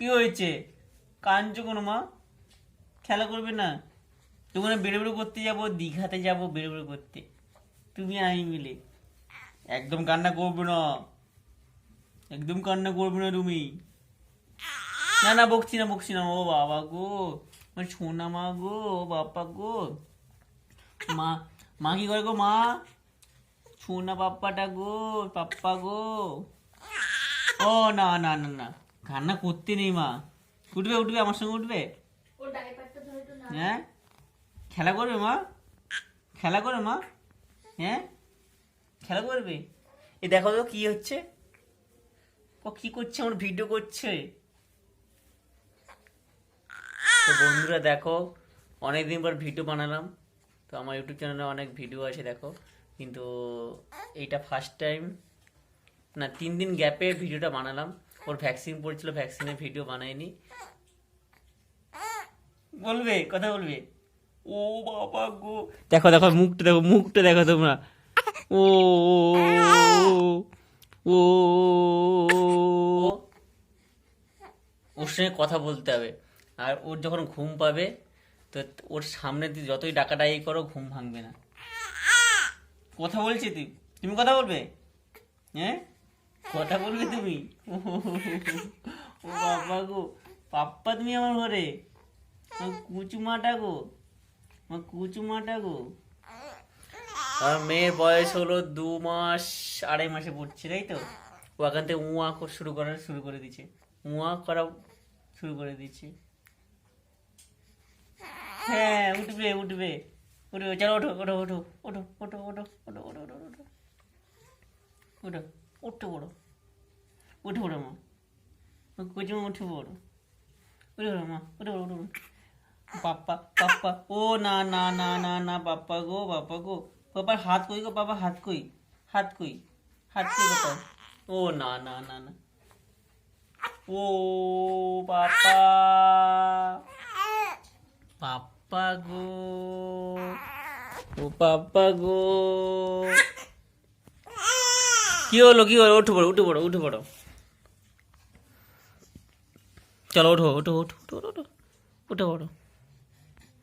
কি হয়েছে? কাঁদছো কোনো মা, খেলা করবে না তোমরা বেড়ে করতে যাব, দীঘাতে যাব, বেড়ে করতে, তুমি আমি মিলে। একদম কান্না করবে না। একদম কান্না করবে না তুমি। না না, বকছি না বকছি না। ও বাবা গো, আমার সোনা মা গো, ও বাপ্পা গো। মা মা কি করে গো মা? সোনা পাপ্পাটা গো, পাপ্পা গো। ও, না না না না। কান্না করতে নেই মা। উঠবে উঠবে আমার সঙ্গে উঠবে? হ্যাঁ? খেলা করবে মা? খেলা করবে মা? হ্যাঁ? খেলা করবে? এ দেখো তো কি হচ্ছে। ও কি করছে? আমার ভিডিও করছে। তো বন্ধুরা দেখো অনেকদিন পর ভিডিও বানালাম। তো আমার ইউটিউব চ্যানেলে অনেক ভিডিও আছে দেখো। কিন্তু এইটা ফার্স্ট টাইম না তিন দিন গ্যাপে ভিডিওটা বানালাম। ওর ভ্যাকসিন পড়ছিল ভ্যাকসিনের ভিডিও বানায়নি। বলবে, কথা বলবে। ও বাবা গো। দেখো দেখো, মুখটা দেখো মুখটা দেখো তোমরা। ও ও ওর সঙ্গে কথা বলতে হবে। আর ওর যখন ঘুম পাবে, তো ওর সামনে তুই যতই ডাকাডাকি করো, ঘুম ভাঙবে না। কথা বলছি তুই। তুমি কথা বলবে? হ্যাঁ? কথা বলবে তুমি ও বাবা গো পাপ্পা তুমি আমার ঘরে কুচুমাটা গো আমার কুচুমাটা গো আর মেয়ের বয়স হলো দু মাস আড়াই মাসে পড়ছে তাই তো ও এখান থেকে উয়া শুরু করা শুরু করে দিচ্ছে উয়া করা শুরু করে দিচ্ছে হ্যাঁ উঠবে উঠবে উঠবে চলো ওঠো ওঠো ওঠো ওঠো ওঠো ওঠো ওঠো ওঠো ওঠো ওঠো ওঠো উঠতে পড়ো। উঠে পড়ো মা। কুচু মা উঠে পড়ো। উঠে পড়ো মা, উঠে পড়ো উঠে পড়ো। পাপ্পা পাপ্পা ও না না না না না পাপ্পা গো পাপ্পা গো। পাপার হাত কই গো পাপা হাত কই? হাত কই? হাত কই কোথায় ও না না না না। ও পাপা পাপ্পা গো, ও পাপ্পা গো। কি হলো কি হলো, উঠে পড়ো উঠে পড়ো উঠে পড়ো। চলো উঠো ওঠো উঠো উঠো ওঠো উঠো উঠে পড়ো।